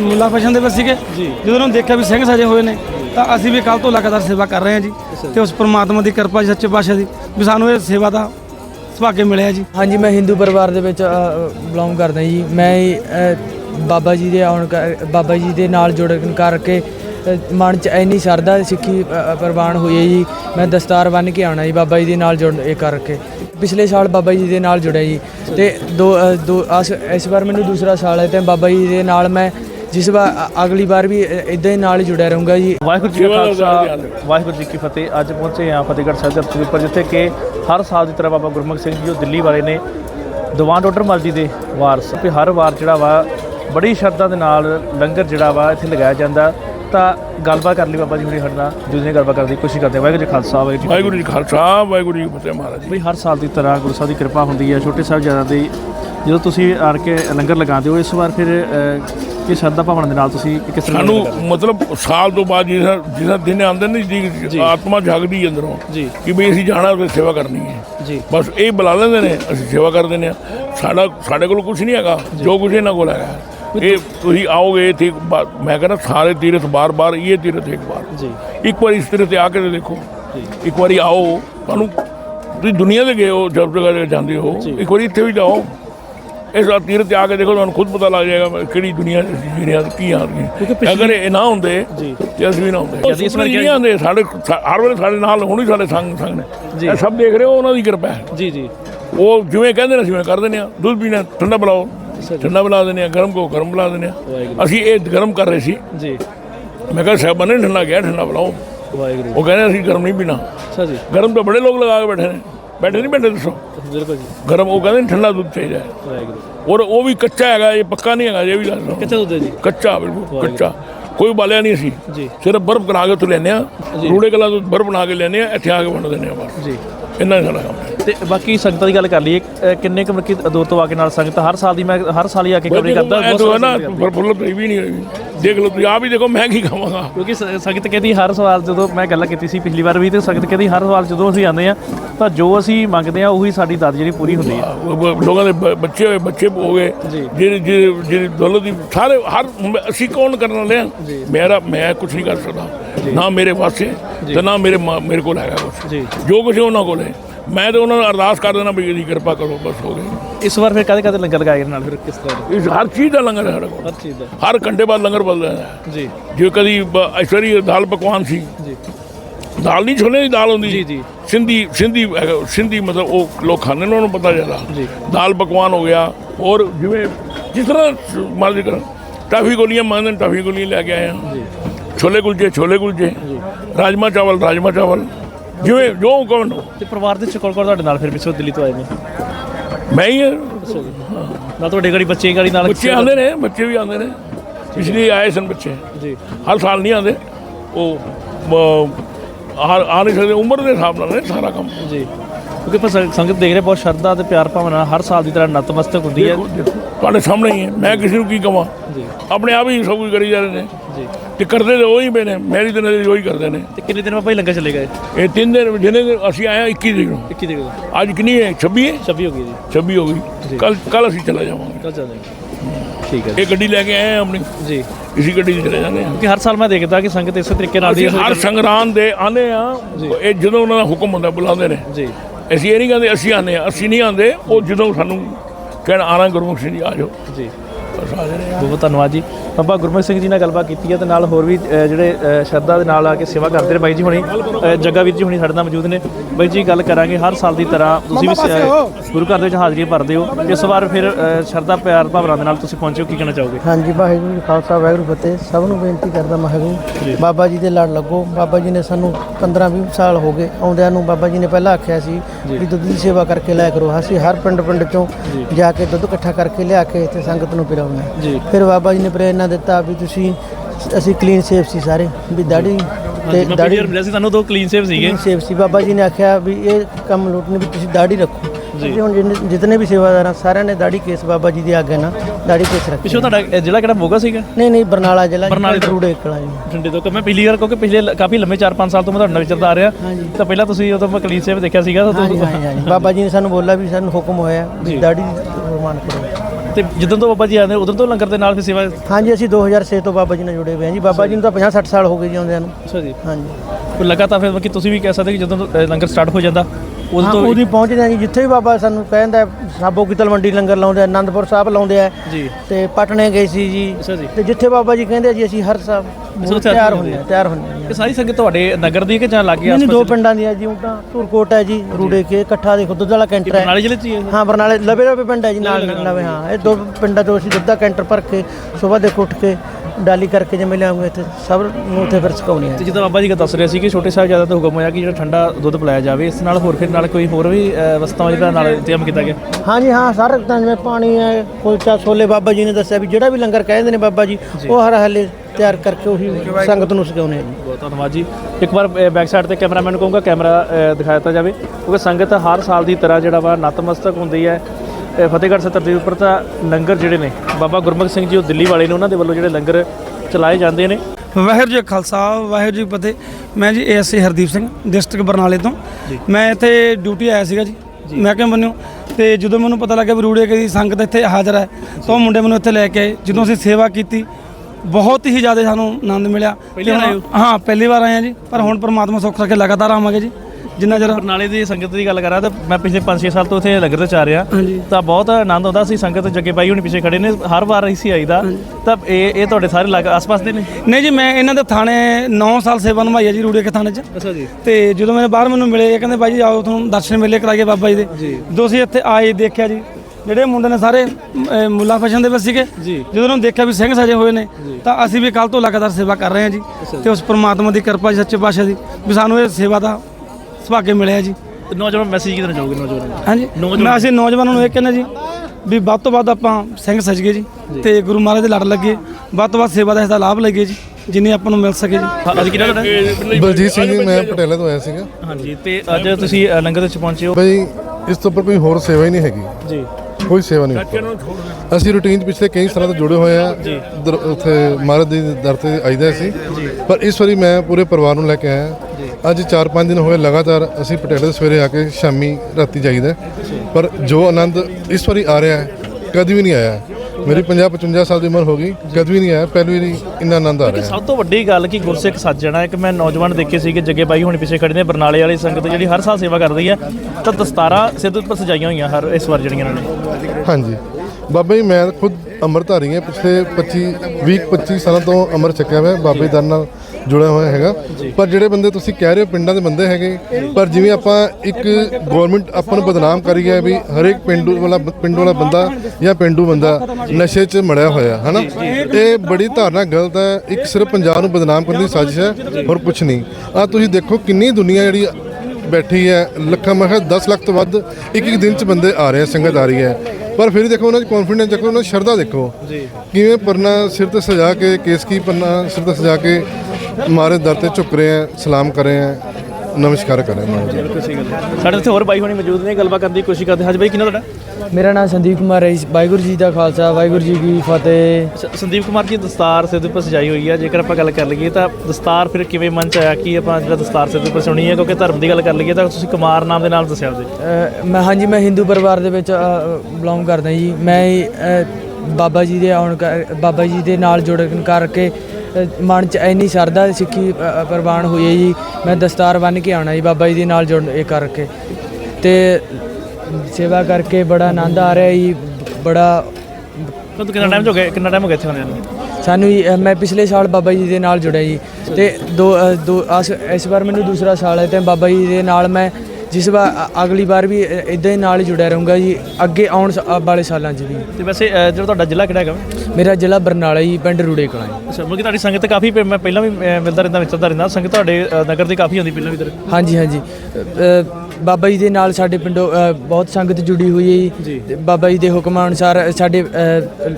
ਮੁੱਲਾ ਫੈਸ਼ਨ ਦੇ ਵਿੱਚ ਸੀਗੇ। ਜਦੋਂ ਉਹਨਾਂ ਦੇਖਿਆ ਵੀ ਸਿੰਘ ਸਜੇ ਹੋਏ ਨੇ ਤਾਂ ਅਸੀਂ ਵੀ ਕੱਲ ਤੋਂ ਲਗਾਤਾਰ ਸੇਵਾ ਕਰ ਰਹੇ ਹਾਂ ਜੀ। ਤੇ ਉਸ ਪ੍ਰਮਾਤਮਾ ਦੀ ਕਿਰਪਾ ਜੀ ਸੱਚੇ ਪਾਤਸ਼ਾਹ ਦੀ ਵੀ ਸਾਨੂੰ ਇਹ ਸੇਵਾ ਦਾ ਸੁਭਾਗੇ ਮਿਲਿਆ ਜੀ। ਹਾਂਜੀ ਮੈਂ ਹਿੰਦੂ ਪਰਿਵਾਰ ਦੇ ਵਿੱਚ ਬਿਲੋਂਗ ਕਰਦਾ ਜੀ। ਮੈਂ ਬਾਬਾ ਜੀ ਦੇ ਆਉਣ ਬਾਬਾ ਜੀ ਦੇ ਨਾਲ ਜੁੜਨ ਕਰਕੇ ਮਨ 'ਚ ਇੰਨੀ ਸ਼ਰਧਾ ਸਿੱਖੀ ਪ੍ਰਵਾਨ ਹੋਈ ਹੈ ਜੀ। ਮੈਂ ਦਸਤਾਰ ਬੰਨ੍ਹ ਕੇ ਆਉਣਾ ਜੀ ਬਾਬਾ ਜੀ ਦੇ ਨਾਲ ਜੁੜ ਇਹ ਕਰਕੇ। ਪਿਛਲੇ ਸਾਲ ਬਾਬਾ ਜੀ ਦੇ ਨਾਲ ਜੁੜਿਆ ਜੀ। ਤੇ ਦੋ ਦੋ ਅਸ- ਇਸ ਵਾਰ ਮੈਨੂੰ ਦੂਸਰਾ ਸਾਲ ਹੈ ਤੇ ਬਾਬਾ ਜੀ ਦੇ ਨਾਲ ਮੈਂ ਜਿਸ ਵਾਰ ਅਗਲੀ ਵਾਰ ਵੀ ਇਦਾਂ ਹੀ ਨਾਲ ਹੀ ਜੁੜਿਆ ਰਹੂੰਗਾ ਜੀ। ਵਾਹਿਗੁਰੂ ਜੀ ਕਾ ਖਾਲਸਾ ਵਾਹਿਗੁਰੂ ਜੀ ਕੀ ਫਤਿਹ। ਅੱਜ ਪਹੁੰਚੇ ਹਾਂ ਫਤਿਹਗੜ੍ਹ ਸਾਹਿਬ ਦੇ ਉੱਪਰ ਜਿੱਥੇ ਕਿ ਹਰ ਸਾਲ ਦੀ ਤਰ੍ਹਾਂ ਬਾਬਾ ਗੁਰਮੁਖ ਸਿੰਘ ਜੀ ਉਹ ਦਿੱਲੀ ਵਾਲੇ ਨੇ ਦੀਵਾਨ ਟੋਡਰ ਮਲ ਜੀ ਦੇ ਵਾਰਸ। ਤੇ ਹਰ ਵਾਰ ਜਿਹੜਾ ਵਾ ਬੜੀ ਸ਼ਰਧਾ ਦੇ ਨਾਲ ਲੰਗਰ ਜਿਹੜਾ ਵਾ ਇੱਥੇ ਲਗਾਇਆ ਜਾਂਦਾ। ਤਾਂ ਗੱਲਬਾਤ ਕਰ ਲਈ ਬਾਬਾ ਜੀ ਹੁਣੇ ਸਾਡੇ ਨਾਲ ਜਿਹਨੇ ਗੱਲਬਾਤ ਕਰਨ ਦੀ ਕੋਸ਼ਿਸ਼ ਕਰਦੇ ਹਾਂ। ਵਾਹਿਗੁਰੂ ਜੀ ਕਾ ਖਾਲਸਾ ਵਾਹਿਗੁਰੂ ਜੀ ਕੀ ਫਤਿਹ। ਵਾਹਿਗੁਰੂ ਜੀ ਖਾਲਸਾ ਵਾਹਿਗੁਰੂ ਜੀ ਕੀ ਫਤਿਹ ਮਹਾਰਾਜ ਜੀ। ਬਈ ਹਰ ਸਾਲ ਦੀ ਤਰ੍ਹਾਂ ਗੁਰੂ ਸਾਹਿਬ ਦੀ ਕਿਰਪਾ ਹੁੰਦੀ ਹੈ ਛੋਟੇ ਸਾਹਿਬਜ਼ਾਦਿਆਂ ਦੀ। ਜਦੋਂ ਤੁਸੀਂ ਆਣ ਕੇ ਲੰਗਰ ਲਗਾਉਂਦੇ ਹੋ ਇਸ ਵਾਰ ਫਿਰ ਅਹ, ਕਿਸ ਸ਼ਰਧਾ ਭਾਵਨਾ ਦੇ ਨਾਲ ਤੁਸੀਂ ਕਿਸ ਤਰ੍ਹਾਂ ਸਾਨੂੰ ਲੰਗਰ ਲਗਾਉਂਦੇ ਮਤਲਬ ਸਾਲ ਤੋਂ ਬਾਅਦ ਜਿਸ ਜਿਸ ਦਿਨ ਆਉਂਦੇ ਨੇ ਜੀ। ਆਤਮਾ ਜਾਗਦੀ ਹੈ ਅੰਦਰੋਂ ਜੀ। ਕਿ ਵੀ ਅਸੀਂ ਜਾਣਾ ਤੇ ਸੇਵਾ ਕਰਨੀ ਹੈ। ਜੀ। ਬਸ ਇਹ ਬੁਲਾ ਲੈਂਦੇ ਨੇ ਅਸੀਂ ਸੇਵਾ ਕਰ ਦਿੰਦੇ ਆ ਸਾਡਾ ਸਾਡੇ ਕੋਲ ਕੁਝ ਨਹੀਂ ਹੈਗਾ ਜੋ। ਕੁਝ ਇਹਨਾਂ ਕੋਲ ਹੈਗਾ। ਇਹ ਤੁਸੀਂ ਆਓਗੇ ਇੱਥੇ ਬਾ- ਮੈਂ ਕਹਿੰਦਾ ਸਾਰੇ ਤੀਰਥ ਬਾਰ-ਬਾਰ ਇਹ ਤੀਰਥ ਇੱਕ ਵਾਰ ਜੀ। ਇੱਕ ਵਾਰੀ ਇਸ ਤੀਰਥ ਤੇ ਆ ਕੇ ਤੇ ਦੇਖੋ। ਇੱਕ ਵਾਰੀ ਆਓ ਤੁਹਾਨੂੰ ਤੁਸੀਂ ਦੁਨੀਆ ਤੇ ਗਏ ਹੋ ਜਬ ਜਗ੍ਹਾ ਤੇ ਜਾਂਦੇ ਹੋ ਇੱਕ ਵਾਰੀ ਇੱਥੇ ਵੀ ਜਾਓ। ਇਸ ਵਾਰ ਤੀਰਥ ਤੇ ਆ ਕੇ ਦੇਖੋ ਤੁਹਾਨੂੰ ਖੁਦ ਪਤਾ ਲੱਗ ਜਾਏਗਾ ਕਿਹੜੀ ਦੁਨੀਆ ਅਸੀਂ ਜੀ ਰਹੇ ਕੀ ਹਾਲ ਹੈ ਅਗਰ ਇਹ ਨਾ ਹੁੰਦੇ ਤੇ ਅਸੀਂ ਵੀ ਨਾ ਹੁੰਦੇ। ਜਦ ਇਸ ਵਾਰ ਨਹੀਂ ਆਉਂਦੇ ਸਾਡੇ ਸਾ- ਹਰ ਵੇਲੇ ਸਾਡੇ ਨਾਲ ਹੁਣ ਹੀ ਸਾਡੇ ਸੰਗ ਸੰਗ ਨੇ। ਇਹ ਸਭ ਦੇਖ ਰਹੇ ਹੋ ਉਹਨਾਂ ਦੀ ਕਿਰਪਾ ਹੈ। ਜੀ ਜੀ। ਉਹ ਜਿਵੇਂ ਕਹਿੰਦੇ ਨੇ ਅਸੀਂ ਉਵੇਂ ਕਰ ਦਿੰਦੇ ਆ ਦੁੱਧ ਪੀਣਾ ਠੰਡਾ ਬੁਲਾਓ ਠੰਡਾ ਬੁਲਾ ਦਿੰਦੇ ਆ ਗਰਮ ਕੋ ਗਰਮ ਬੁਲਾ ਦਿੰਦੇ ਆ ਅਸੀਂ ਇਹ ਗਰਮ ਕਰ ਰਹੇ ਸੀ। ਜੀ। ਮੈਂ ਕਿਹਾ ਸਾਹਿਬਾਂ ਨੇ ਠੰਡਾ ਗਿਆ ਠੰਡਾ ਬੁਲਾਓ ਵਾਹਿਗੁਰੂ। ਉਹ ਕਹਿੰਦੇ ਅਸੀਂ ਗਰਮ ਨਹੀਂ ਪੀਣਾ। ਅੱਛਾ ਜੀ। ਗਰਮ ਤਾਂ ਬੜੇ ਲੋਕ ਲਗਾ ਕੇ ਬੈਠੇ ਨੇ। ਬੈਠੇ ਨਹੀਂ ਬੈਠੇ ਦੱਸੋ। ਬਿਲਕੁਲ ਜੀ। ਗਰਮ ਉਹ ਕਹਿੰਦੇ ਠੰਡਾ ਦੁੱਧ ਚਾਹੀਦਾ ਹੈ। ਵਾਹਿਗੁਰੂ। ਔਰ ਉਹ ਵੀ ਕੱਚਾ ਹੈਗਾ ਇਹ ਪੱਕਾ ਨਹੀਂ ਹੈਗਾ ਇਹ ਵੀ ਦਿਓ ਕਿੱਥੇ ਦੁੱਧ ਹੈ ਜੀ। ਕੱਚਾ ਬਿਲਕੁਲ ਕੱਚਾ। ਕੋਈ ਬਾਲਿਆ ਨਹੀਂ ਸੀ ਜੀ। ਸਿਰਫ ਬਰਫ਼ ਬਣਾ ਕੇ ਉੱਥੇ ਆ ਰੂੜੇ ਕਲਾ ਤੋਂ ਬਰਫ਼ ਬਣਾ ਕੇ ਲੈਂਦੇ ਆ ਇੱਥੇ ਆ ਕੇ ਵੰਡ ਦਿੰਦੇ ਆ ਬਸ ਜੀ। ਇੰਨਾ ਹੀ ਸਾਡਾ ਕੰਮ ਹੈ। ਤੇ ਬਾਕੀ ਸੰਗਤਾਂ ਦੀ ਗੱਲ ਕਰ ਲਈਏ ਅਹ ਕਿੰਨੇ ਕੁ ਮਤਲਬ ਕਿ ਦੂਰ ਤੋਂ ਆ ਕੇ ਨਾਲ ਸੰਗਤ ਹਰ ਸਾਲ ਦੀ ਮੈਂ ਹਰ ਸਾਲ ਹੀ ਆ ਕੇ ਕਵਰੀ ਕਰਦਾ ਇਹ ਤਾਂ ਹੈ ਨਾ ਪਰ ਫੁੱਲ ਪਈ ਵੀ ਨਹੀਂ ਹੋਈ ਦੇਖ ਲਓ ਤੁਸੀਂ ਆਪ ਹੀ ਦੇਖੋ ਮੈਂ ਕੀ ਖਾਵਾਂਗਾ ਕਿਉਂਕਿ ਸ- ਸੰਗਤ ਕਹਿੰਦੀ ਹਰ ਸਵਾਲ ਜਦੋਂ ਮੈਂ ਗੱਲ ਕੀਤੀ ਸੀ ਪਿਛਲੀ ਵਾਰ ਵੀ ਤੇ ਸੰਗਤ ਕਹਿੰਦੀ ਹਰ ਸਵਾਲ ਜਦੋਂ ਅਸੀਂ ਆਉਂਦੇ ਆ ਤਾਂ ਜੋ ਅਸੀਂ ਮੰਗਦੇ ਆ ਉਹੀ ਸਾਡੀ ਦਾਤ ਜਿਹੜੀ ਪੂਰੀ ਹੁੰਦੀ ਉਹ- ਉਹ ਲੋਕਾਂ ਦੇ ਬ- ਬੱਚੇ ਹੋਏ ਬੱਚੇ ਹੋ ਗਏ ਜਿਹੜੇ ਜਿਹੜੇ ਜਿਹੜੇ ਦੌਲਤ ਦੀ ਸਾਰੇ ਹਰ ਅਸੀਂ ਕੌਣ ਕਰਨ ਵਾਲੇ ਆ ਮੇਰਾ ਮੈਂ ਕੁਝ ਨਹੀਂ ਕਰ ਸਕਦਾ। ਨਾ ਮੇਰੇ ਵਾਸਤੇ ਤੇ ਨਾ ਮੇਰੇ ਮੇਰੇ ਕੋਲ ਹੈਗਾ ਕੁਝ ਜੀ। ਜੋ ਕੁਝ ਉਹਨਾਂ ਕੋਲ। ਹੈ ਮੈਂ ਤਾਂ ਉਹਨਾਂ ਨੂੰ ਅਰਦਾਸ ਕਰ ਦੇਣਾ ਵੀ ਇਹਦੀ ਕਿਰਪਾ ਕਰੋ ਬਸ ਹੋ ਗਈ। ਇਸ ਵਾਰ ਫਿਰ ਕਦੇ ਕਦੇ ਲੰਗਰ ਲਗਾਏ ਗਏ ਨਾਲ ਫਿਰ ਕਿਸ ਤਰ੍ਹਾਂ ਇਸ ਹਰ ਚੀਜ਼ ਦਾ ਲੰਗਰ ਹੈ ਹਰ ਚੀਜ਼ ਦਾ। ਹਰ ਘੰਟੇ ਬਾਅਦ ਲੰਗਰ ਬਦਲਦਾ ਹੈ। ਜੀ। ਜੇ ਕਦੀ ਐਸ਼ਵਰੀ ਦਾਲ ਪਕਵਾਨ ਸੀ। ਜੀ। ਦਾਲ ਨਹੀਂ ਛੋਲੇ ਦੀ ਦਾਲ ਹੁੰਦੀ ਜੀ, ਜੀ। ਸਿੰਧੀ ਸਿੰਧੀ ਸਿੰਧੀ ਮਤਲਬ ਉਹ ਲੋਕ ਖਾਂਦੇ ਨੇ ਪਤਾ ਜ਼ਿਆਦਾ। ਜੀ। ਦਾਲ ਪਕਵਾਨ ਹੋ ਗਿਆ। ਔਰ ਜਿਵੇਂ ਜਿਸ ਤਰ੍ਹਾਂ ਮਰਜ਼ੀ ਕਰ। ਟਾਫੀ ਗੋਲੀਆਂ ਨੇ ਟਾਫੀ ਗੋਲੀਆਂ ਲੈ ਕੇ ਆਏ ਹਾਂ ਛੋਲੇ ਕੁਲਚੇ ਛੋਲੇ ਕੁਲਚੇ ਰਾਜਮਾ ਚਾਵਲ ਰਾਜਮਾ ਚਾਵਲ। ਜਿਵੇਂ ਜੋ ਕਹੋ ਤੇ ਪਰਿਵਾਰ ਦੇ ਚ ਕੋਲ ਤੁਹਾਡੇ ਨਾਲ ਫਿਰ ਪਿੱਛੋਂ ਦਿੱਲੀ ਤੋਂ ਆਏ ਨੇ? ਮੈਂ ਹੀ ਹਾਂ। ਨਾਲ ਤੁਹਾਡੇ ਗਾੜੀ ਬੱਚੇ ਗਾੜੀ ਨਾਲ ਬੱਚੇ ਆਉਂਦੇ ਨੇ ਬੱਚੇ ਵੀ ਆਉਂਦੇ ਨੇ। ਪਿਛਲੇ ਆਏ ਸਨ ਬੱਚੇ। ਜੀ। ਹਰ ਸਾਲ ਨਹੀਂ ਆਉਂਦੇ। ਉਹ ਮ, ਆ ਨਹੀਂ ਸਕਦੇ ਉਮਰ ਦੇ ਹਿਸਾਬ ਨਾਲ ਨੇ ਸਾਰਾ ਕੰਮ। ਜੀ। ਕਿਉਂਕਿ ਆਪਾਂ ਸੰਗ- ਸੰਗਤ ਦੇਖ ਰਹੇ ਬਹੁਤ ਸ਼ਰਧਾ ਤੇ ਪਿਆਰ ਭਾਵਨਾ ਨਾਲ ਹਰ ਸਾਲ ਦੀ ਤਰ੍ਹਾਂ ਨਤਮਸਤਕ ਹੁੰਦੀ ਹੈ। ਦੇਖੋ ਦੇਖੋ ਤੁਹਾਡੇ ਸਾਹਮਣੇ ਹੀ ਹੈ ਮੈਂ ਕਿਸੇ ਨੂੰ ਕੀ ਕਵਾਂ? ਜੀ। ਆਪਣੇ ਆਪ ਹੀ ਸਭ ਕੁਝ ਕਰੀ ਜਾ ਰਹੇ ਨੇ। ਜੀ। ਤੇ ਕਰਦੇ ਤੇ ਉਹੀ ਪਏ ਨੇ ਮੇਰੀ ਤੇ ਨਜ਼ਰ ਉਹੀ ਕਰਦੇ ਨੇ। ਤੇ ਕਿੰਨੇ ਦਿਨ ਬਾਅਦ ਭਾਈ ਲੰਗਰ ਚਲੇ ਗਏ? ਇਹ ਤਿੰਨ ਦਿਨ ਜਿਹਨੇ ਦਿਨ ਅਸੀਂ ਹਾਂ 21 ਤਰੀਕ ਨੂੰ। 21 ਦੇ ਅੱਜ ਕਿੰਨੀ ਹੈ? 26 ਹੈ? 26 ਹੋ ਗਈ ਜੀ। 26 ਹੋ ਗਈ। ਕੱਲ ਕੱਲ ਅਸੀਂ ਚਲਾ ਜਾਵਾਂਗੇ। ਕੱਲ ਚੱਲਦੇ ਠੀਕ ਹੈ ਇਹ ਗੱਡੀ ਲੈ ਕੇ ਆਏ ਆ ਆਪਣੀ। ਜੀ। ਇਸੀ ਗੱਡੀ 'ਚ ਚਲੇ ਜਾਂਦੇ ਆ। ਕਿ ਹਰ ਸਾਲ ਮੈਂ ਦੇਖਦਾ ਕਿ ਸੰਗਤ ਇਸੇ ਤਰੀਕੇ ਨਾਲ ਦੀ ਅਸੀਂ ਹਰ ਸੰਗਰਾਂਦ ਦੇ ਆਨੇ ਆ। ਇਹ ਜਦੋਂ ਉਹਨਾਂ ਦਾ ਹੁਕਮ ਹੁੰਦਾ ਬੁਲਾਉਂਦੇ ਨੇ। ਜੀ। ਅਸੀਂ ਇਹ ਨਹੀਂ ਕਹਿੰਦੇ ਅਸੀਂ ਆਨੇ ਆ ਅਸੀਂ ਨਹੀਂ ਆਂਦੇ ਉਹ ਜਦੋਂ ਸਾਨੂੰ ਕਹਿਣ, ਆਣਾ ਗੁਰਮੁਖ ਸਿੰਘ ਜੀ ਆ ਜਾਓ। ਜੀ। ਬਹੁਤ ਬਹੁਤ ਧੰਨਵਾਦ ਜੀ। ਬਾਬਾ ਗੁਰਮੁਖ ਸਿੰਘ ਜੀ ਨਾਲ ਗੱਲਬਾਤ ਕੀਤੀ ਹੈ ਤੇ ਨਾਲ ਹੋਰ ਵੀ ਜਿਹੜੇ ਸ਼ਰਧਾ ਦੇ ਨਾਲ ਆ ਕੇ ਸੇਵਾ ਕਰਦੇ ਨੇ ਬਾਈ ਜੀ ਹੁਣੀ। ਜੱਗਾ ਵੀਰ ਜੀ ਹੁਣੀ ਸਾਡੇ ਨਾਲ ਮੌਜੂਦ ਨੇ। ਬਾਈ ਜੀ ਗੱਲ ਕਰਾਂਗੇ ਹਰ ਸਾਲ ਦੀ ਤਰ੍ਹਾਂ ਤੁਸੀਂ ਵੀ ਗੁਰੂ ਘਰ ਦੇ ਵਿੱਚ ਹਾਜ਼ਰੀ ਭਰਦੇ ਹੋ। ਇਸ ਵਾਰ ਫਿਰ ਸ਼ਰਧਾ ਪਿਆਰ ਭਾਵਨਾ ਦੇ ਨਾਲ ਤੁਸੀਂ ਪਹੁੰਚੇ ਹੋ ਕੀ ਕਹਿਣਾ ਚਾਹੋਗੇ? ਹਾਂਜੀ ਵਾਹਿਗੁਰੂ ਖਾਲਸਾ ਵਾਹਿਗੁਰੂ ਫਤਿਹ। ਸਭ ਨੂੰ ਬੇਨਤੀ ਕਰਦਾ ਵਾਹਿਗੁਰੂ ਬਾਬਾ ਜੀ ਦੇ ਲੜ ਲੱਗੋ। ਬਾਬਾ ਜੀ ਨੇ ਸਾਨੂੰ 15 20 ਸਾਲ ਹੋ ਗਏ ਆਉਂਦਿਆਂ ਨੂੰ ਬਾਬਾ ਜੀ ਨੇ ਪਹਿਲਾਂ ਆਖਿਆ ਸੀ ਵੀ ਦੁੱਧ ਦੀ ਸੇਵਾ ਕਰਕੇ ਲਿਆ ਕਰੋ। ਅਸੀਂ ਹਰ ਪਿੰਡ ਪਿੰਡ ਚੋਂ ਜਾ। ਕੇ ਦੁੱਧ ਇਕੱਠਾ ਕਰਕੇ ਲਿਆ ਕੇ ਇੱਥੇ ਸੰਗਤ ਨੂੰ ਪਿਲਾਉਂਦੇ ਜੀ। ਫਿਰ ਬਾਬਾ ਜੀ ਨੇ ਪ੍ਰੇਰਨਾ ਦਿੱਤਾ ਵੀ ਤੁਸੀਂ ਅਸੀਂ ਕਲੀਨ ਸੇਫ ਸੀ ਸਾਰੇ। ਵੀ ਦਾੜੀ ਤੇ ਦਾੜੀ ਮਿਲਿਆ ਸੀ ਤੁਹਾਨੂੰ ਦੋ ਕਲੀਨ ਸੇਵ ਸੀਗੇ। ਸੇਫ ਸੀ। ਬਾਬਾ ਜੀ ਨੇ ਆਖਿਆ ਵੀ ਇਹ ਕੰਮ ਲੁੱਟਣੇ ਵੀ ਤੁਸੀਂ ਦਾੜੀ ਰੱਖੋ। ਜੀ। ਹੁਣ ਜਿੰਨੇ- ਜਿਤਨੇ ਵੀ ਸੇਵਾਦਾਰ ਆ ਸਾਰਿਆਂ ਨੇ ਦਾੜੀ ਕੇਸ ਬਾਬਾ ਜੀ ਦੀ ਆਗਿਆ ਨਾਲ ਦਾੜੀ ਕੇਸ ਰੱਖੀ। ਪਿਛੋ ਤੁਹਾਡਾ ਜ਼ਿਲ੍ਹਾ ਕਿਹੜਾ ਮੋਗਾ ਸੀਗਾ? ਨਹੀਂ ਨਹੀਂ ਬਰਨਾਲਾ ਜ਼ਿਲ੍ਹਾ ਬਰਨਾਲੇ ਤੋਂ। ਰੂੜੇ ਕਲਾ ਜੀ। ਠੰਡੇ ਤੋਂ। ਕਿ ਮੈਂ ਪਿਛਲੀ ਵਾਰ ਕਿਉਂਕਿ ਪਿਛਲੇ ਕਾਫੀ ਲੰਮੇ 4-5 ਸਾਲ ਤੋਂ ਮੈਂ ਤੁਹਾਡੇ ਵਿਚਰਦਾ ਆ ਰਿਹਾ। ਤਾਂ ਪਹਿਲਾਂ ਤੁਸੀਂ ਉਦੋਂ ਮੈਂ ਕਲੀਨ ਸੇਵ ਦੇਖਿਆ ਸੀਗਾ ਤਾਂ ਬਾਬਾ ਜੀ ਨੇ ਸਾਨੂੰ ਬੋਲਾ ਵੀ ਸਾਨੂੰ ਹੁਕਮ ਹੋਇਆ ਵੀ ਦਾੜੀ ਫਰਮਾਨ ਕਰੋ। ਤੇ ਜਦੋਂ ਤੋਂ ਬਾਬਾ ਜੀ ਆਉਂਦੇ ਉਦੋਂ ਤੋਂ ਲੰਗਰ ਦੇ ਨਾਲ ਫਿਰ ਸੇਵਾ ਹਾਂਜੀ ਅਸੀਂ 2006 ਤੋਂ ਬਾਬਾ ਜੀ ਨਾਲ ਜੁੜੇ ਹੋਏ ਹਾਂ ਜੀ। ਬਾਬਾ ਜੀ ਨੂੰ ਤਾਂ 50 60 ਸਾਲ ਹੋ ਗਏ ਜੀ ਆਉਂਦਿਆਂ ਨੂੰ। ਅੱਛਾ ਜੀ। ਹਾਂਜੀ। ਕੋਈ ਲਗਾਤਾਰ ਫਿਰ ਕਿ ਤੁਸੀਂ ਵੀ ਕਹਿ ਸਕਦੇ ਕਿ ਜਦੋਂ ਲੰਗਰ ਸਟਾਰਟ ਹੋ ਜਾਂਦਾ ਉਦੋਂ ਹਾਂ ਤੋਂ ਉਹਦੀ ਪਹੁੰਚਦੇ ਜੀ ਜਿੱਥੇ ਵੀ ਬਾਬਾ ਸਾਨੂੰ ਕਹਿੰਦਾ ਸਾਬੋ ਕੀ ਤਲਵੰਡੀ ਲੰਗਰ ਲਾਉਂਦੇ ਆ ਆਨੰਦਪੁਰ ਸਾਹਿਬ ਲਾਉਂਦੇ ਆ। ਜੀ। ਤੇ ਪਟਨੇ ਗਏ ਸੀ ਜੀ। ਅੱਛਾ ਜੀ। ਤੇ ਜਿੱਥੇ ਬਾਬਾ ਜੀ ਕਹਿੰਦੇ ਆ ਜੀ ਅਸੀਂ ਹਰ ਸਾਲ ਤਿਆਰ ਤਿਆਰ ਹੁੰਦੇ ਆ। ਤਿਆਰ ਹੁੰਦੇ ਆ ਜੀ। ਇਹ ਸਾਰੀ ਸੰਗਤ ਤੁਹਾਡੇ ਨਗਰ ਦੀ ਹੈ ਕਿ ਜਾਂ ਲਾਗੇ ਨਹੀਂ ਨਹੀਂ ਦੋ ਪਿੰਡਾਂ ਦੀ? ਹੈ ਜੀ ਉਹ ਤਾਂ ਧੂਰਕੋਟ ਹੈ ਜੀ ਰੂੜੇ ਕੇ ਇਕੱਠਾ ਦੇ ਦੁੱਧ ਵਾਲਾ ਕੈਂਟਰ ਹੈ। ਬਰਨਾਲੇ ਜ਼ਿਲ੍ਹੇ 'ਚ ਹੀ ਹੈ ਇਹ? ਹਾਂ ਬਰਨਾਲੇ ਲਵੇ ਲਵੇ ਪਿੰਡ ਹੈ ਜੀ ਨਾਲ ਨਵੇਂ ਹਾਂ ਇਹ ਦੋ ਪਿੰਡਾਂ ਤੋਂ ਅਸੀਂ ਦੁੱਧ ਦਾ ਕੈਂਟਰ ਭਰ ਕੇ ਸਵੇਰ ਦੇ ਉੱਠ ਕੇ ਡਾਲੀ ਕਰਕੇ ਜਿਵੇਂ ਲਿਆਉਂਗੇ ਇੱਥੇ ਸਭ ਨੂੰ ਉੱਥੇ ਫਿਰ ਸੁਕਾਉਣੀ ਹੈ। ਤੇ ਜਿੱਦਾਂ ਬਾਬਾ ਜੀ ਦਾ ਦੱਸ ਰਹੇ ਸੀ ਕਿ ਛੋਟੇ ਸਾਹਿਬ ਜ਼ਿਆਦਾ ਤਾਂ ਹੁਕਮ ਹੋਇਆ ਕਿ ਜਿਹੜਾ ਠੰਡਾ ਦੁੱਧ ਪਿਲਾਇਆ ਜਾਵੇ ਇਸ ਨਾਲ ਹੋਰ ਫਿਰ ਨਾਲ ਕੋਈ ਹੋਰ ਵੀ ਅ, ਵਸਤਾਂ ਜਿਹੜਾ ਨਾਲ ਇੰਤਜ਼ਾਮ ਕੀਤਾ ਗਿਆ? ਹਾਂਜੀ ਹਾਂ ਸਾਰੇ ਤਾਂ ਜਿਵੇਂ ਪਾਣੀ ਹੈ ਕੁਲਚਾ ਛੋਲੇ ਬਾਬਾ ਜੀ ਨੇ ਦੱਸਿਆ ਵੀ ਜਿਹੜਾ ਵੀ ਲੰਗਰ ਕਹਿੰਦੇ ਨੇ ਬਾਬਾ ਜੀ ਉਹ ਹਰ ਹੱਲੇ ਤਿਆਰ ਕਰਕੇ ਉਹੀ ਸੰਗਤ ਨੂੰ ਸਿਖਾਉਂਦੇ ਆ ਜੀ। ਬਹੁਤ ਧੰਨਵਾਦ ਜੀ। ਇੱਕ ਵਾਰ ਬੈਕ ਸਾਈਡ ਤੇ ਕੈਮਰਾਮੈਨ ਨੂੰ ਕਹੂੰਗਾ ਕੈਮਰਾ ਅ, ਦਿਖਾ ਦਿੱਤਾ ਜਾਵੇ ਕਿਉਂਕਿ ਸੰਗਤ ਹਰ ਸਾਲ ਦੀ ਤਰ੍ਹਾਂ ਜਿਹੜਾ ਵਾ ਨਤਮਸਤਕ ਹੁੰਦੀ ਹੈ। ਫਤਿਹਗੜ੍ਹ ਸਤਰ ਦੇ ਉੱਪਰ ਤਾਂ ਲੰਗਰ ਜਿਹੜੇ ਨੇ ਬਾਬਾ ਗੁਰਮੁਖ ਸਿੰਘ ਜੀ ਉਹ ਦਿੱਲੀ ਵਾਲੇ ਨੇ ਉਹਨਾਂ ਦੇ ਵੱਲੋਂ ਜਿਹੜੇ ਲੰਗਰ ਚਲਾਏ ਜਾਂਦੇ ਨੇ। ਵਾਹਿਗੁਰੂ ਜੀ ਖਾਲਸਾ ਵਾਹਿਗੁਰੂ ਜੀ ਫਤਿਹ। ਮੈਂ ਜੀ ਏਐਸਏ ਹਰਦੀਪ ਸਿੰਘ ਡਿਸਟ੍ਰਿਕਟ ਬਰਨਾਲੇ ਤੋਂ। ਮੈਂ ਇੱਥੇ ਡਿਊਟੀ ਆਇਆ ਸੀਗਾ ਜੀ। ਮੈਂ ਕਿਹਾ ਬੰਨਿਓ ਤੇ ਜਦੋਂ ਮੈਨੂੰ ਪਤਾ ਲੱਗਿਆ ਵੀ ਰੂੜੇ ਦੀ ਸੰਗਤ ਇੱਥੇ ਹਾਜ਼ਰ ਹੈ ਤਾਂ ਉਹ ਮੁੰਡੇ ਮੈਨੂੰ ਇੱਥੇ ਲੈ ਕੇ ਆਏ। ਜਦੋਂ ਅਸੀਂ ਸੇਵਾ ਕੀਤੀ ਬਹੁਤ ਹੀ ਜ਼ਿਆਦਾ ਸਾਨੂੰ ਆਨੰਦ ਮਿਲਿਆ। ਹਾਂ? ਪਹਿਲੀ ਵਾਰ ਆਏ ਹਾਂ ਜੀ। ਪਰ ਹੁਣ ਪਰਮਾਤਮਾ ਸੁੱਖ ਰੱਖੇ ਲਗਾਤਾਰ ਆਵਾਂਗੇ ਜੀ। ਜਿੰਨਾ ਚਿਰ ਬਰਨਾਲੇ ਦੀ ਸੰਗਤ ਦੀ ਗੱਲ ਕਰਾਂ ਤਾਂ ਮੈਂ ਪਿਛਲੇ 5-6 ਸਾਲ ਤੋਂ ਇੱਥੇ ਲੰਗਰ ਚਾ ਰਿਹਾ। ਹਾਂਜੀ। ਤਾਂ ਬਹੁਤ ਆਨੰਦ ਆਉਂਦਾ ਸੀ ਸੰਗਤ ਜੱਗੇ ਬਾਈ ਹੁਣੀ ਪਿੱਛੇ ਖੜੇ ਨੇ ਹਰ ਵਾਰ ਅਸੀਂ ਆਈਦਾ। ਤਾਂ ਇਹ ਇਹ ਤੁਹਾਡੇ ਸਾਰੇ ਲੱਗ ਆਸ-ਪਾਸ ਦੇ ਨੇ? ਨਹੀਂ ਜੀ ਮੈਂ ਇਹਨਾਂ ਦੇ ਥਾਣੇ 9 ਸਾਲ ਸੇਵਾ ਨਿਭਾਈ ਹੈ ਜੀ ਰੂੜੇ ਕੇ ਥਾਣੇ 'ਚ। ਅੱਛਾ ਜੀ। ਤੇ ਜਦੋਂ ਮੇਰੇ ਬਾਹਰ ਮੈਨੂੰ ਮਿਲੇ ਇਹ ਕਹਿੰਦੇ ਬਾਈ ਜੀ ਆਓ ਤੁਹਾਨੂੰ ਦਰਸ਼ਨ ਮੇਲੇ ਕਰਾਈਏ ਬਾਬਾ ਜੀ ਦੇ। ਜਦੋਂ ਅਸੀਂ ਇੱਥੇ ਆਏ ਦੇਖਿਆ ਜੀ ਜਿਹੜੇ ਮੁੰਡੇ ਨੇ ਸਾਰੇ ਅਹ, ਮੁੱਲਾ ਫੈਸ਼ਨ ਦੇ ਵਿੱਚ ਸੀਗੇ। ਜੀ। ਜਦੋਂ ਉਹਨਾਂ ਨੂੰ ਦੇਖਿਆ ਵੀ ਸਿੰਘ ਸਜੇ ਹੋਏ ਨੇ ਤਾਂ ਅਸੀਂ ਵੀ ਕੱਲ ਤੋਂ ਲਗਾਤਾਰ ਸੇਵਾ ਕਰ ਰਹੇ ਹਾਂ ਜੀ। ਤੇ ਉਸ ਪ੍ਰਮਾਤਮਾ ਦੀ ਕਿਰਪਾ ਜੀ ਸੱਚੇ ਪਾਤਸ਼ਾਹ ਦੀ ਵੀ ਸਾਨੂੰ ਇਹ ਸੇਵਾ ਦਾ ਸੁਭਾਗੇ ਮਿਲਿਆ ਜੀ। ਨੌਜਵਾਨ ਮੈਸੇਜ ਕਿਦਾਂ ਜਾਓਗੇ ਨੌਜਵਾਨਾਂ ਨੂੰ? ਹਾਂਜੀ ਨੌਜਵਾਨ- ਮੈਂ ਅਸੀਂ ਨੌਜਵਾਨਾਂ ਨੂੰ ਇਹ ਕਹਿੰਦੇ ਜੀ ਵੀ ਵੱਧ ਤੋਂ ਵੱਧ ਆਪਾਂ ਸਿੰਘ ਸਜ ਗਏ ਜੀ ਤੇ ਗੁਰੂ ਮਹਾਰਾਜ ਦੇ ਲੜ ਲੱਗੇ। ਵੱਧ ਤੋਂ ਵੱਧ ਸੇਵਾ ਦਾ ਇਸ ਦਾ ਲਾਭ ਲਈਏ ਜੀ ਜਿੰਨੀ ਆਪਾਂ ਨੂੰ ਮਿਲ ਸਕੇ ਜੀ। ਹਾਂ, ਅੱਜ ਕਿਹੜਾ ਤੁਹਾਡਾ ਬਲਜੀਤ ਸਿੰਘ ਜੀ ਮੈਂ ਪਟਿਆਲੇ ਤੋਂ ਆਇਆ ਸੀਗਾ। ਹਾਂਜੀ ਤੇ ਅੱਜ ਤੁਸੀਂ ਅ, ਲੰਗਰ ਦੇ ਵਿੱਚ ਪਹੁੰਚੇ ਹੋ? ਬਈ ਇਸ ਤੋਂ ਉੱਪਰ ਕੋਈ ਹੋਰ ਸੇਵਾ ਹੀ ਨਹੀਂ ਹੈਗੀ। ਜੀ। ਕੋਈ ਸੇਵਾ ਨਹੀਂ ਉੱਪਰ। ਅਸੀਂ ਰੂਟੀਨ 'ਚ ਪਿਛਲੇ ਕਈ ਸਾਲਾਂ ਤੋਂ ਜੁੜੇ ਹੋਏ ਆ ਦਰ- ਉੱਥੇ ਮਹਾਰਾਜ ਦੇ ਦਰ ਤੇ ਆਈਦਾ ਸੀ। ਪਰ ਇਸ ਵਾਰੀ ਮੈਂ ਪੂਰੇ ਪਰਿਵਾਰ ਨੂੰ ਲੈ ਕੇ ਆਇਆ। ਅੱਜ 4-5 ਦਿਨ ਹੋਏ ਲਗਾਤਾਰ ਅਸੀਂ ਪਟਿਆਲੇ ਤੋਂ ਸਵੇਰੇ ਆ ਕੇ ਸ਼ਾਮੀ ਰਾਤੀ ਜਾਈਦਾ। ਪਰ ਜੋ ਆਨੰਦ ਇਸ ਵਾਰੀ ਆ ਰਿਹਾ ਹੈ ਕਦੀ ਵੀ ਨਹੀਂ ਆਇਆ। ਮੇਰੀ 50-55 ਸਾਲ ਦੀ ਉਮਰ ਹੋ ਗਈ। ਕਦੀ ਵੀ ਨਹੀਂ ਆਇਆ ਪਹਿਲੀ ਵਾਰੀ ਇੰਨਾ ਆਨੰਦ ਆ ਰਿਹਾ। ਸਭ ਤੋਂ ਵੱਡੀ ਗੱਲ ਕਿ ਗੁਰਸਿੱਖ ਸੱਜਣਾ ਇੱਕ ਮੈਂ ਨੌਜਵਾਨ ਦੇਖੇ ਸੀ ਕਿ ਜੱਗੇ ਬਾਈ ਹੁਣ ਪਿੱਛੇ ਖੜੇ ਨੇ ਬਰਨਾਲੇ ਵਾਲੀ ਸੰਗਤ ਜਿਹੜੀ ਹਰ ਸਾਲ ਸੇਵਾ ਕਰਦੀ ਹੈ ਤਾਂ ਦਸਤਾਰਾਂ ਸਿਰ ਦੇ ਉੱਪਰ ਸਜਾਈਆਂ ਹੋਈਆਂ ਹਰ ਇਸ ਵਾਰ ਜਿਹੜੀਆਂ ਇਹਨਾਂ ਨੇ। ਹਾਂਜੀ। ਬਾਬਾ ਜੀ ਮੈਂ ਖੁਦ ਅੰਮ੍ਰਿਤਧਾਰੀ ਹਾਂ ਪਿਛਲੇ 25 20 25 ਸਾਲਾਂ ਤੋਂ ਅੰਮ੍ਰਿਤ ਛਕਿਆ ਹੋਇਆ ਬਾਬੇ ਦਰ ਨਾਲ ਜੁੜਿਆ ਹੋਇਆ ਹੈਗਾ। ਪਰ ਜਿਹੜੇ ਬੰਦੇ ਤੁਸੀਂ ਕਹਿ ਰਹੇ ਹੋ ਪਿੰਡਾਂ ਦੇ ਬੰਦੇ ਹੈਗੇ, ਪਰ ਜਿਵੇਂ ਆਪਾਂ ਇੱਕ ਗਵਰਨਮੈਂਟ ਆਪਾਂ ਨੂੰ ਬਦਨਾਮ ਕਰੀ ਹੈ ਵੀ ਹਰੇਕ ਪਿੰਡੂ ਵਾਲਾ ਪਿੰਡ ਵਾਲਾ ਬੰਦਾ ਜਾਂ ਪਿੰਡੂ ਬੰਦਾ ਨਸ਼ੇ 'ਚ ਮੜਿਆ ਹੋਇਆ, ਹਨਾ? ਇਹ ਬੜੀ ਧਾਰਨਾ ਗਲਤ ਹੈ, ਇੱਕ ਸਿਰਫ ਪੰਜਾਬ ਨੂੰ ਬਦਨਾਮ ਕਰਨ ਦੀ ਸਾਜ਼ਿਸ਼ ਹੈ, ਹੋਰ ਕੁਝ ਨਹੀਂ। ਆ ਤੁਸੀਂ ਦੇਖੋ ਕਿੰਨੀ ਦੁਨੀਆ ਜਿਹੜੀ ਬੈਠੀ ਹੈ, ਲੱਖਾਂ, ਮੈਂ ਕਿਹਾ 10 ਲੱਖ ਤੋਂ ਵੱਧ ਇੱਕ ਇੱਕ ਦਿਨ ਚ ਬੰਦੇ ਆ ਰਹੇ ਆ ਸੰਗਤ ਆ ਰਹੀ ਹੈ। ਪਰ ਫਿਰ ਦੇਖੋ ਉਹਨਾਂ 'ਚ ਕੌਨਫੀਡੈਂਸ ਦੇਖੋ ਉਹਨਾਂ 'ਚ ਸ਼ਰਧਾ ਦੇਖੋ। ਕਿਵੇਂ ਪਰਨਾ ਸਿਰ ਤੇ ਸਜਾ ਕੇ ਕੇਸ ਕੀ ਪਰਨਾ ਸਿਰ ਤੇ ਸਜਾ ਕੇ ਮਾਰੇ ਦਰ ਤੇ ਝੁਕ ਰਹੇ ਆ ਸਲਾਮ ਕਰ ਰਹੇ ਆ। ਨਮਸਕਾਰ ਕਰ ਰਹੇ ਆ ਸਾਡੇ ਇੱਥੇ ਹੋਰ ਬਾਈ ਹੋਣੀ ਮੌਜੂਦ ਨੇ ਗੱਲਬਾਤ ਕਰਨ ਦੀ ਕੋਸ਼ਿਸ਼ ਕਰਦੇ ਹਾਂਜੀ ਬਾਈ ਕਿਹਨਾਂ ਤੁਹਾਡਾ? ਮੇਰਾ ਨਾਮ ਸੰਦੀਪ ਕੁਮਾਰ ਹੈ ਜੀ। ਵਾਹਿਗੁਰੂ ਜੀ ਦਾ ਖਾਲਸਾ ਵਾਹਿਗੁਰੂ ਜੀ ਕੀ ਫਤਿਹ। ਸ- ਸੰਦੀਪ ਕੁਮਾਰ ਜੀ ਦਸਤਾਰ ਸਿਰ ਦੇ ਉੱਪਰ ਸਜਾਈ ਹੋਈ ਹੈ ਜੇਕਰ ਆਪਾਂ ਗੱਲ ਕਰ ਲਈਏ ਤਾਂ ਦਸਤਾਰ ਫਿਰ ਕਿਵੇਂ ਮਨ ਚ ਆਇਆ ਕਿ ਆਪਾਂ ਜਿਹੜਾ ਦਸਤਾਰ ਸਿਰ ਦੇ ਉੱਪਰ ਸੁਣੀ ਹੈ ਕਿਉਂਕਿ ਧਰਮ ਦੀ ਗੱਲ ਕਰ ਲਈਏ ਤਾਂ ਤੁਸੀਂ ਕੁਮਾਰ ਨਾਮ ਦੇ ਨਾਲ ਦੱਸਿਆ ਉਹਦੇ ਅ, ਮੈਂ ਹਾਂਜੀ ਮੈਂ ਹਿੰਦੂ ਪਰਿਵਾਰ ਦੇ ਵਿੱਚ ਬਿਲੋਂਗ ਕਰਦਾ ਜੀ। ਮੈਂ ਅ, ਬਾਬਾ ਜੀ ਦੇ ਆਉਣ ਕਰ- ਬਾਬਾ ਜੀ ਦੇ ਨਾਲ ਜੁੜਨ ਕਰਕੇ ਮਨ 'ਚ ਇੰਨੀ ਸ਼ਰਧਾ ਸਿੱਖੀ ਪ੍ਰਵਾਨ ਹੋਈ ਹੈ ਜੀ। ਮੈਂ ਦਸਤਾਰ ਬੰਨ੍ਹ ਕੇ ਆਉਣਾ ਜੀ ਬਾਬਾ ਜੀ ਦੇ ਨਾਲ ਜੁੜਨ ਇਹ ਕਰਕੇ। ਤੇ ਸੇਵਾ ਕਰਕੇ ਬੜਾ ਆਨੰਦ ਆ ਰਿਹਾ ਜੀ ਬੜਾ ਕਦੋਂ ਕਿੰਨਾ ਟਾਈਮ ਹੋ ਗਿਆ ਕਿੰਨਾ ਟਾਈਮ ਹੋ ਗਿਆ ਇੱਥੇ ਆਉਂਦਿਆਂ ਨੂੰ? ਸਾਨੂੰ ਮੈਂ ਪਿਛਲੇ ਸਾਲ ਬਾਬਾ ਜੀ ਦੇ ਨਾਲ ਜੁੜਿਆ ਜੀ। ਤੇ ਦੋ ਦੋ ਇਸ ਵਾਰ ਮੈਨੂੰ ਦੂਸਰਾ ਸਾਲ ਹੈ ਤੇ ਬਾਬਾ ਜੀ ਦੇ ਨਾਲ ਮੈਂ ਜਿਸ ਵਾਰ ਅਗਲੀ ਵਾਰ ਵੀ ਇਦਾਂ ਹੀ ਨਾਲ ਹੀ ਜੁੜਿਆ ਰਹੂੰਗਾ ਜੀ ਅੱਗੇ ਆਉਣ ਵਾਲੇ ਸਾਲਾਂ 'ਚ ਵੀ। ਤੇ ਵੈਸੇ ਅ, ਜਿਹੜਾ ਤੁਹਾਡਾ ਜ਼ਿਲ੍ਹਾ ਕਿਹੜਾ ਹੈਗਾ? ਮੇਰਾ ਜ਼ਿਲ੍ਹਾ ਬਰਨਾਲਾ ਜੀ ਪਿੰਡ ਰੂੜੇ ਕਲਾਂ ਜੀ। ਅੱਛਾ ਮਤਲਬ ਕਿ ਤੁਹਾਡੀ ਸੰਗਤ ਕਾਫੀ ਪ- ਮੈਂ ਪਹਿਲਾਂ ਵੀ ਅ, ਮਿਲਦਾ ਰਹਿੰਦਾ ਵਿਚਰਦਾ ਰਹਿੰਦਾ ਸੰਗਤ ਤੁਹਾਡੇ ਅ, ਨਗਰ ਦੀ ਕਾਫੀ ਆਉਂਦੀ ਪਹਿਲਾਂ ਵੀ ਇੱਧਰ। ਹਾਂਜੀ ਹਾਂਜੀ। ਅ, ਬਾਬਾ ਜੀ ਦੇ ਨਾਲ ਸਾਡੇ ਪਿੰਡੋਂ ਅ, ਬਹੁਤ ਸੰਗਤ ਜੁੜੀ ਹੋਈ ਹੈ ਜੀ। ਤੇ ਬਾਬਾ ਜੀ ਦੇ ਹੁਕਮਾਂ ਅਨੁਸਾਰ ਸਾਡੇ ਅ,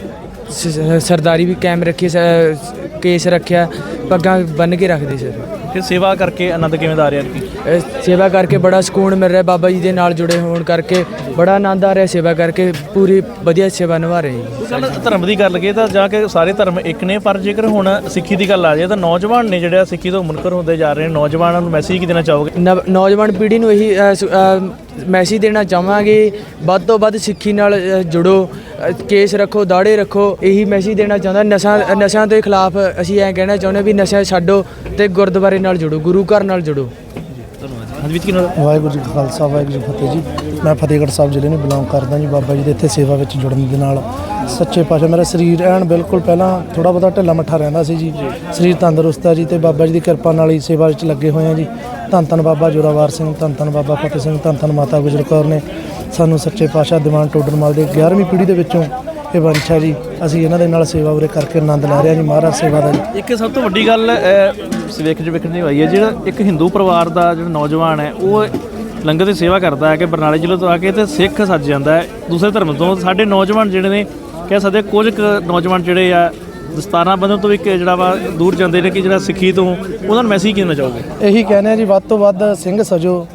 ਸ- ਸ- ਸਰਦਾਰੀ ਵੀ ਕਾਇਮ ਰੱਖੀ ਸ- ਕੇਸ ਰੱਖਿਆ ਪੱਗਾਂ ਬੰਨ ਕੇ ਰੱਖਦੇ ਸਰ। ਫਿਰ ਸੇਵਾ ਕਰਕੇ ਆਨੰਦ ਕਿਵੇਂ ਦਾ ਆ ਰਿਹਾ ਅ, ਸੇਵਾ ਕਰਕੇ ਬੜਾ ਸਕੂਨ ਮਿਲ ਰਿਹਾ ਬਾਬਾ ਜੀ ਦੇ ਨਾਲ ਜੁੜੇ ਹੋਣ ਕਰਕੇ ਬੜਾ ਆਨੰਦ ਆ ਰਿਹਾ ਸੇਵਾ ਕਰਕੇ ਪੂਰੀ ਵਧੀਆ ਸੇਵਾ ਨਿਭਾ ਰਹੇ ਜੀ। ਗੱਲ ਧਰਮ ਦੀ ਗੱਲ ਲਗੇ ਤਾਂ ਜਾਂ ਕਿ ਸਾਰੇ ਧਰਮ ਇੱਕ ਨੇ ਪਰ ਜੇਕਰ ਹੁਣ ਸਿੱਖੀ ਦੀ ਗੱਲ ਆ ਜਾਏ ਤਾਂ ਨੌਜਵਾਨ ਨੇ ਜਿਹੜਾ ਸਿੱਖੀ ਤੋਂ ਮੁਨਕਰ ਹੁੰਦੇ ਜਾ ਰਹੇ ਨੇ। ਨੌਜਵਾਨਾਂ ਨੂੰ ਮੈਸੇਜ ਕੀ ਦੇਣਾ ਚਾਹੋਗੇ? ਨਵ- ਨੌਜਵਾਨ ਪੀੜ੍ਹੀ ਨੂੰ ਇਹੀ ਸ- ਮੈਸੇਜ ਦੇਣਾ ਚਾਹਾਂਗੇ ਵੱਧ ਤੋਂ ਵੱਧ ਸਿੱਖੀ ਨਾਲ ਅ, ਜੁੜੋ। ਕੇਸ ਰੱਖੋ ਦਾੜੇ ਰੱਖੋ, ਇਹੀ ਮੈਸੇਜ ਦੇਣਾ ਚਾਹੁੰਦਾ। ਨਸ਼ਾ, ਨਸ਼ਿਆਂ ਦੇ ਖਿਲਾਫ ਅਸੀਂ ਐਂ ਕਹਿਣਾ ਚਾਹੁੰਦੇ ਵੀ ਨਸ਼ਾ ਛੱਡੋ ਤੇ ਗੁਰਦੁਆਰੇ ਨਾਲ ਜੁੜੋ, ਗੁਰੂ ਘਰ ਨਾਲ ਜੁੜੋ। ਹਾਂਜੀ ਵਿੱਚ ਕਿਨੋਂ ਵਾਹਿਗੁਰੂ ਜੀ ਕਾ ਖਾਲਸਾ ਵਾਹਿਗੁਰੂ ਜੀ ਕੀ ਫਤਿਹ ਜੀ। ਮੈਂ ਫਤਿਹਗੜ੍ਹ ਸਾਹਿਬ ਜ਼ਿਲ੍ਹੇ ਨੂੰ ਬਿਲੋਂਗ ਕਰਦਾ ਜੀ ਬਾਬਾ ਜੀ ਦੇ ਇੱਥੇ ਸੇਵਾ ਵਿੱਚ ਜੁੜਨ ਦੇ ਨਾਲ। ਸੱਚੇ ਪਾਤਸ਼ਾਹ ਮੇਰਾ ਸਰੀਰ ਐਨ ਬਿਲਕੁਲ ਪਹਿਲਾਂ ਥੋੜਾ ਬਹੁਤਾ ਢਿੱਲਾ ਮੱਠਾ ਰਹਿੰਦਾ ਸੀ ਜੀ। ਸਰੀਰ ਤੰਦਰੁਸਤ ਹੈ ਜੀ ਤੇ ਬਾਬਾ ਜੀ ਦੀ ਕਿਰਪਾ ਨਾਲ ਹੀ ਸੇਵਾ ਵਿੱਚ ਲੱਗੇ ਹੋਏ ਆ ਜੀ। ਧੰਨ ਧੰਨ ਬਾਬਾ ਜੋਰਾਵਰ ਸਿੰਘ ਧੰਨ ਧੰਨ ਬਾਬਾ ਫਤਿਹ ਸਿੰਘ ਧੰਨ ਧੰਨ ਮਾਤਾ ਗੁਜਰ ਕੌਰ ਨੇ ਸਾਨੂੰ ਸੱਚੇ ਪਾਤਸ਼ਾਹ ਦੀਵਾਨ ਟੋਡਰਮਲ ਦੇ 11ਵੀਂ ਪੀੜ੍ਹੀ ਦੇ ਵਿੱਚੋਂ ਇਹ ਵੰਸ਼ ਜੀ ਅਸੀਂ ਇਹਨਾਂ ਦੇ ਨਾਲ ਸੇਵਾ ਉਰੇ ਕਰਕੇ ਆਨੰਦ ਲੈ ਰਹੇ ਹਾਂ ਜੀ ਮਹਾਰਾਜ ਸੇਵਾ ਦਾ ਜੀ। ਇੱਕ ਸਭ ਤੋਂ ਵੱਡੀ ਗੱਲ ਸਵੇਖ ਚ ਵੇਖਣ ਹੋਈ ਹੈ ਜਿਹੜਾ ਇੱਕ ਹਿੰਦੂ ਪਰਿਵਾਰ ਦਾ ਜਿਹੜਾ ਨੌਜਵਾਨ ਹੈ ਉਹ ਲੰਗਰ ਦੀ ਸੇਵਾ ਕਰਦਾ ਹੈ ਕਿ ਬਰਨਾਲੇ ਜ਼ਿਲ੍ਹੇ ਤੋਂ ਆ ਕੇ ਤੇ ਸਿੱਖ ਸੱਜ ਜਾਂਦਾ ਹੈ ਦੂਸਰੇ ਧਰਮ ਤੋਂ। ਸਾਡੇ ਨੌਜਵਾਨ ਜਿਹੜੇ ਨੇ ਕਹਿ ਸਕਦੇ ਕੁਝ ਕੁ ਨੌਜਵਾਨ ਜਿਹੜੇ ਆ ਦਸਤਾਰਾਂ ਬੰਨ੍ਹਣ ਤੋਂ ਵੀ ਜਿਹੜਾ ਵਾ ਦੂਰ ਜਾਂਦੇ ਨੇ ਕਿ ਜਿਹੜਾ ਸਿੱਖੀ ਤੋਂ ਉਹਨਾਂ ਨੂੰ ਮੈਸੇਜ ਕੀ ਦੇਣਾ ਚਾਹੋਗੇ? ਇਹੀ ਕਹਿੰਦੇ ਆ ਜੀ ਵੱਧ ਤੋਂ ਵੱਧ ਸਿੰਘ ਸਜੋ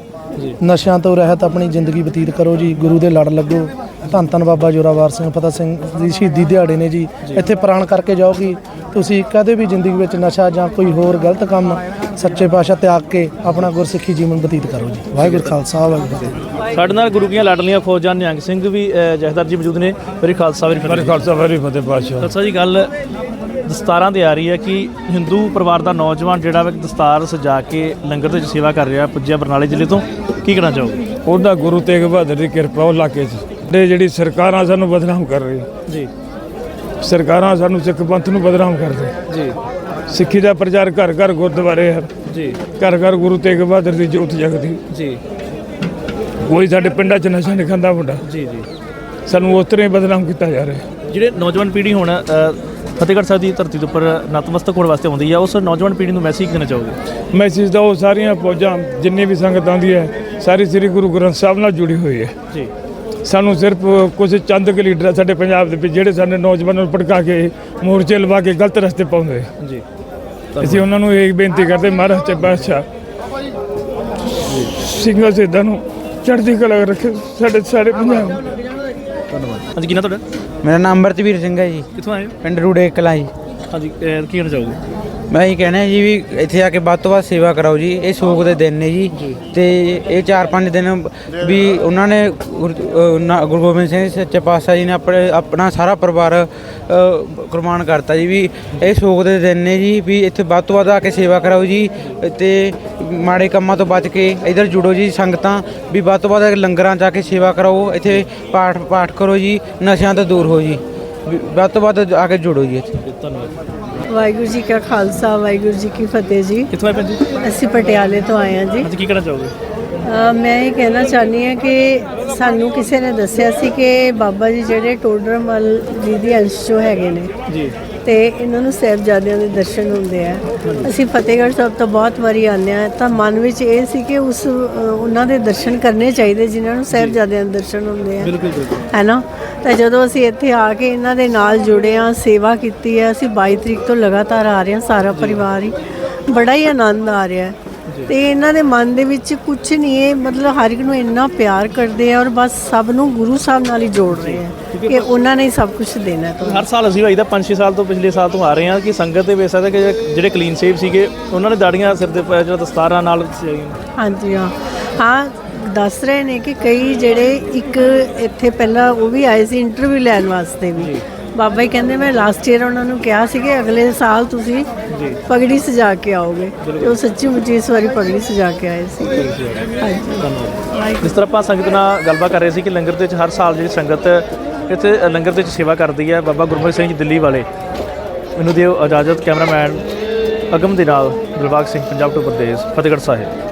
ਨਸ਼ਿਆਂ ਤੋਂ ਰਹਿਤ ਆਪਣੀ ਜ਼ਿੰਦਗੀ ਬਤੀਤ ਕਰੋ ਜੀ ਗੁਰੂ ਦੇ ਲੜ ਲੱਗੋ। ਧੰਨ ਧੰਨ ਬਾਬਾ ਜੋਰਾਵਰ ਸਿੰਘ ਫਤਿਹ ਸਿੰਘ ਦੀ ਸ਼ਹੀਦੀ ਦਿਹਾੜੇ ਨੇ ਜੀ। ਇੱਥੇ ਪ੍ਰਾਣ ਕਰਕੇ ਜਾਓਗੀ ਤੁਸੀਂ ਕਦੇ ਵੀ ਜ਼ਿੰਦਗੀ ਵਿੱਚ ਨਸ਼ਾ ਜਾਂ ਕੋਈ ਹੋਰ ਗਲਤ ਕੰਮ ਸੱਚੇ ਪਾਤਸ਼ਾਹ ਤਿਆਗ ਕੇ ਆਪਣਾ ਗੁਰਸਿੱਖੀ ਜੀਵਨ ਬਤੀਤ ਕਰੋ ਜੀ। ਵਾਹਿਗੁਰੂ ਖਾਲਸਾ ਵਾਹਿਗੁਰੂ ਫਤਿਹ। ਸਾਡੇ ਨਾਲ ਗੁਰੂ ਕੀਆਂ ਲਾਡਲੀਆਂ ਫੌਜਾਂ ਨਿਹੰਗ ਸਿੰਘ ਵੀ ਅ, ਜਥੇਦਾਰ ਜੀ ਮੌਜੂਦ ਨੇ। ਮੇਰੀ ਖਾਲਸਾ ਮੇਰੀ ਫਤਿਹ। ਖਾਲਸਾ ਵੈਰੀ ਫਤਿਹ ਪਾਤਸ਼ਾਹ। ਖਾਲਸਾ ਜੀ ਗੱਲ ਦਸਤਾਰਾਂ ਤੇ ਆ ਰਹੀ ਹੈ ਕਿ ਹਿੰਦੂ ਪਰਿਵਾਰ ਦਾ ਨੌਜਵਾਨ ਜਿਹੜਾ ਵਾ ਦਸਤਾਰ ਸਜਾ ਕੇ ਲੰਗਰ ਦੇ ਵਿੱਚ ਸੇਵਾ ਕਰ ਰਿਹਾ ਪੁੱਜਿਆ ਬਰਨਾਲੇ ਜ਼ਿਲ੍ਹੇ ਤੋਂ। ਕੀ ਕਹਿਣਾ ਚਾਹੋਗੇ? ਉਹਦਾ ਗੁਰੂ ਤੇਗ ਬਹਾਦਰ ਦੀ ਕਿਰਪਾ ਉਹ ਇਲਾਕੇ 'ਚ ਤੇ ਜਿਹੜੀ ਸਰਕਾਰਾਂ ਸਾਨੂੰ ਬਦਨਾਮ ਕਰ ਰਹੀ ਜੀ। ਸਰਕਾਰਾਂ ਸਾਨੂੰ ਸਿੱਖ ਪੰਥ ਨੂੰ ਬਦਨਾਮ ਕਰਦੇ ਜੀ। ਸਿੱਖੀ ਦਾ ਪ੍ਰਚਾਰ ਘਰ ਘਰ ਗੁਰਦੁਆਰੇ ਹੈ ਜੀ। ਘਰ ਘਰ ਗੁਰੂ ਤੇਗ ਬਹਾਦਰ ਦੀ ਜੋਤ ਜਗਦੀ। ਜੀ। ਕੋਈ ਸਾਡੇ ਪਿੰਡਾਂ 'ਚ ਨਸ਼ਾ ਨਹੀਂ ਖਾਂਦਾ ਮੁੰਡਾ। ਜੀ ਜੀ। ਸਾਨੂੰ ਉਸ ਤਰ੍ਹਾਂ ਹੀ ਬਦਨਾਮ ਕੀਤਾ ਜਾ ਰਿਹਾ ਜਿਹੜੇ ਨੌਜਵਾਨ ਪੀੜ੍ਹੀ ਹੁਣ ਫਤਿਹਗੜ੍ਹ ਸਾਹਿਬ ਦੀ ਧਰਤੀ ਦੇ ਉੱਪਰ ਨਤਮਸਤਕ ਹੋਣ ਵਾਸਤੇ ਆਉਂਦੀ ਆ ਉਸ ਨੌਜਵਾਨ ਪੀੜ੍ਹੀ ਨੂੰ ਮੈਸੇਜ ਦੇਣਾ ਚਾਹੋਗੇ? ਮੈਸੇਜ ਦਾ ਉਹ ਸਾਰੀਆਂ ਫੌਜਾਂ ਜਿੰਨੀ ਵੀ ਸੰਗਤ ਆਉਂਦੀ ਹੈ ਸਾਰੀ ਸ੍ਰੀ ਗੁਰੂ ਗ੍ਰੰਥ ਸਾਹਿਬ ਨਾਲ ਜੁੜੀ ਹੋਈ ਹੈ। ਜੀ। ਸਾਨੂੰ ਸਿਰਫ ਕੁਝ ਚੰਦ ਕੁ ਲੀਡਰ ਸਾਡੇ ਪੰਜਾਬ ਦੇ ਵਿੱਚ ਜਿਹੜੇ ਸਾਡੇ ਨੌਜਵਾਨਾਂ ਨੂੰ ਭੜਕਾ ਕੇ ਮੋਰਚੇ ਲਵਾ ਕੇ ਗਲਤ ਰਸਤੇ ਪਾਉਂਦੇ। ਜੀ। ਅਸੀਂ ਉਹਨਾਂ ਨੂੰ ਇਹ ਬੇਨਤੀ ਕਰਦੇ ਮਹਾਰਾਜ ਤੇ ਬਾਦਸ਼ਾਹ ਸਿੰਘਾਂ ਸਿੱਧਾਂ ਨੂੰ ਚੜ੍ਹਦੀ ਕਲਾ ਰੱਖੇ ਸਾਡੇ ਸਾਰੇ ਪੰਜਾਬ ਨੂੰ। ਹਾਂਜੀ ਕੀ ਨਾ ਤੁਹਾਡਾ? ਮੇਰਾ ਨਾਮ ਅੰਮ੍ਰਿਤਵੀਰ ਸਿੰਘ ਹੈ ਜੀ। ਕਿੱਥੋਂ ਆਏ ਹੋ? ਪਿੰਡ ਰੂੜੇ ਕਲਾਂ ਜੀ। ਹਾਂਜੀ ਕੀ ਕਹਿਣਾ ਚਾਹੋਗੇ? ਮੈਂ ਇਹ ਕਹਿਣਾ ਜੀ ਵੀ ਇੱਥੇ ਆ ਕੇ ਵੱਧ ਤੋਂ ਵੱਧ ਸੇਵਾ ਕਰਾਓ ਜੀ ਇਹ ਸੋਗ ਦੇ ਦਿਨ ਨੇ ਜੀ। ਤੇ ਇਹ 4-5 ਦਿਨ ਵੀ ਉਹਨਾਂ ਨੇ ਗੁਰ- ਅਹ ਨਾ- ਗੁਰੂ ਗੋਬਿੰਦ ਸਿੰਘ ਸੱਚੇ ਪਾਤਸ਼ਾਹ ਜੀ ਨੇ ਆਪਣੇ ਆਪਣਾ ਸਾਰਾ ਪਰਿਵਾਰ ਕੁਰਬਾਨ ਕਰਤਾ ਜੀ ਵੀ ਇਹ ਸੋਗ ਦੇ ਦਿਨ ਨੇ ਜੀ ਵੀ ਇੱਥੇ ਵੱਧ ਤੋਂ ਵੱਧ ਆ ਕੇ ਸੇਵਾ ਕਰਾਓ ਜੀ ਤੇ ਮਾੜੇ ਕੰਮਾਂ ਤੋਂ ਬਚ ਕੇ ਇਧਰ ਜੁੜੋ ਜੀ ਸੰਗਤਾਂ ਵੀ ਵੱਧ ਤੋਂ ਵੱਧ ਲੰਗਰਾਂ ਆ ਕੇ ਸੇਵਾ ਕਰਾਓ ਇੱਥੇ ਪਾਠ ਪਾਠ ਕਰੋ ਜੀ ਨਸ਼ਿਆਂ ਤੋਂ ਦੂਰ ਹੋ ਜੀ ਵੀ ਵੱਧ ਤੋਂ ਵੱਧ ਆ ਕੇ ਜੁੜੋ ਜੀ ਇੱਥੇ। ਧੰਨਵਾਦ। ਵਾਹਿਗੁਰੂ ਜੀ ਕਾ ਖਾਲਸਾ ਵਾਹਿਗੁਰੂ ਜੀ ਕੀ ਫਤਿਹ ਜੀ। ਕਿੱਥੋਂ ਆਏ ਭੈਣ ਜੀ? ਅਸੀਂ ਪਟਿਆਲੇ ਤੋਂ ਆਏ ਹਾਂ ਜੀ। ਹਾਂਜੀ ਕੀ ਕਹਿਣਾ ਚਾਹੋਗੇ? ਅ, ਮੈਂ ਇਹ ਕਹਿਣਾ ਚਾਹਨੀ ਹਾਂ ਕਿ ਸਾਨੂੰ ਕਿਸੇ ਨੇ ਦੱਸਿਆ ਸੀ ਕਿ ਬਾਬਾ ਜੀ ਜਿਹੜੇ ਟੋਡਰਮਲ ਜੀ ਦੀ ਅੰਸ਼ ਜੋ ਹੈਗੇ ਨੇ ਜੀ। ਤੇ ਇਹਨਾਂ ਨੂੰ ਸਾਹਿਬਜ਼ਾਦਿਆਂ ਦੇ ਦਰਸ਼ਨ ਹੁੰਦੇ ਆ। ਅਸੀਂ ਫਤਿਹਗੜ੍ਹ ਸਾਹਿਬ ਤੋਂ ਬਹੁਤ ਵਾਰੀ ਆਉਂਦੇ ਆ ਤਾਂ ਮਨ ਵਿੱਚ ਇਹ ਸੀ ਕਿ ਉਸ ਉਹਨਾਂ ਦੇ ਦਰਸ਼ਨ ਕਰਨੇ ਚਾਹੀਦੇ ਜਿਨ੍ਹਾਂ ਨੂੰ ਸਾਹਿਬਜ਼ਾਦਿਆਂ ਦੇ ਦਰਸ਼ਨ ਹੁੰਦੇ ਆ। ਬਿਲਕੁਲ ਬਿਲਕੁਲ। ਹੈ ਨਾ ਤਾਂ ਜਦੋਂ ਅਸੀਂ ਇੱਥੇ ਆ ਕੇ ਇਹਨਾਂ ਦੇ ਨਾਲ ਜੁੜੇ ਆ ਸੇਵਾ ਕੀਤੀ ਹੈ ਅਸੀਂ 22 ਤਰੀਕ ਤੋਂ ਲਗਾਤਾਰ ਆ ਰਹੇ ਹਾਂ ਸਾਰਾ ਪਰਿਵਾਰ ਹੀ। ਬੜਾ ਹੀ ਆਨੰਦ ਆ ਰਿਹਾ ਹੈ। ਤੇ ਇਹਨਾਂ ਦੇ ਮਨ ਦੇ ਵਿੱਚ ਕੁਝ ਨਹੀਂ ਹੈ ਮਤਲਬ ਹਰ ਇੱਕ ਨੂੰ ਇੰਨਾ ਪਿਆਰ ਕਰਦੇ ਆ ਔਰ ਬਸ ਸਭ ਨੂੰ ਗੁਰੂ ਸਾਹਿਬ ਨਾਲ ਹੀ ਜੋੜ ਰਹੇ ਆ ਕਿ ਉਹਨਾਂ ਨੇ ਸਭ ਕੁਝ ਦੇਣਾ ਤੁਹਾਨੂੰ। ਹਰ ਸਾਲ ਅਸੀਂ ਭਾਈ ਦਾ 5-6 ਸਾਲ ਤੋਂ ਪਿਛਲੇ ਸਾਲ ਤੋਂ ਆ ਰਹੇ ਹਾਂ ਕਿ ਸੰਗਤ ਦੇ ਵੇਸਾ ਦੇ ਕਿ ਜਿਹੜੇ ਕਲੀਨ ਸੇਵ ਸੀਗੇ ਉਹਨਾਂ ਨੇ ਦਾੜੀਆਂ ਸਿਰ ਦੇ ਜਿਹੜਾ ਦਸਤਾਰਾਂ ਨਾਲ। ਹਾਂਜੀ ਹਾਂ। ਹਾਂ ਦੱਸ ਰਹੇ ਨੇ ਕਿ ਕਈ ਜਿਹੜੇ ਇੱਕ ਇੱਥੇ ਪਹਿਲਾਂ ਉਹ ਵੀ ਆਏ ਸੀ ਇੰਟਰਵਿਊ ਲੈਣ ਵਾਸਤੇ ਵੀ। ਬਾਬਾ ਜੀ ਕਹਿੰਦੇ ਮੈਂ ਲਾਸਟ ਈਅਰ ਉਹਨਾਂ ਨੂੰ ਕਿਹਾ ਸੀ ਕਿ ਅਗਲੇ ਸਾਲ ਤੁਸੀਂ ਪਗੜੀ ਸਜਾ ਕੇ ਆਓਗੇ। ਤੇ ਉਹ ਸੱਚੀ ਮੁੱਚੀ ਇਸ ਵਾਰੀ ਪਗੜੀ ਸਜਾ ਕੇ ਆਏ ਸੀ। ਹਾਂਜੀ। ਜਿਸ ਤਰ੍ਹਾਂ ਆਪਾਂ ਸੰਗਤ ਨਾਲ ਗੱਲਬਾਤ ਕਰ ਰਹੇ ਸੀ ਕਿ ਲੰਗਰ ਦੇ ਵਿੱਚ ਹਰ ਸਾਲ ਜਿਹੜੀ ਸੰਗਤ ਇੱਥੇ ਲੰਗਰ ਦੇ ਵਿੱਚ ਸੇਵਾ ਕਰਦੀ ਹੈ ਬਾਬਾ ਗੁਰਮੁਖ ਸਿੰਘ ਜੀ ਦਿੱਲੀ ਵਾਲੇ। ਮੈਨੂੰ ਦਿਓ ਇਜਾਜ਼ਤ ਕੈਮਰਾਮੈਨ ਅਗਮ ਦੇ ਨਾਲ ਦਿਲਬਾਗ ਸਿੰਘ ਪੰਜਾਬ ਤੋਂ ਪ੍ਰਦੇਸ਼ ਫਤਿਹਗੜ੍ਹ ਸਾਹਿਬ।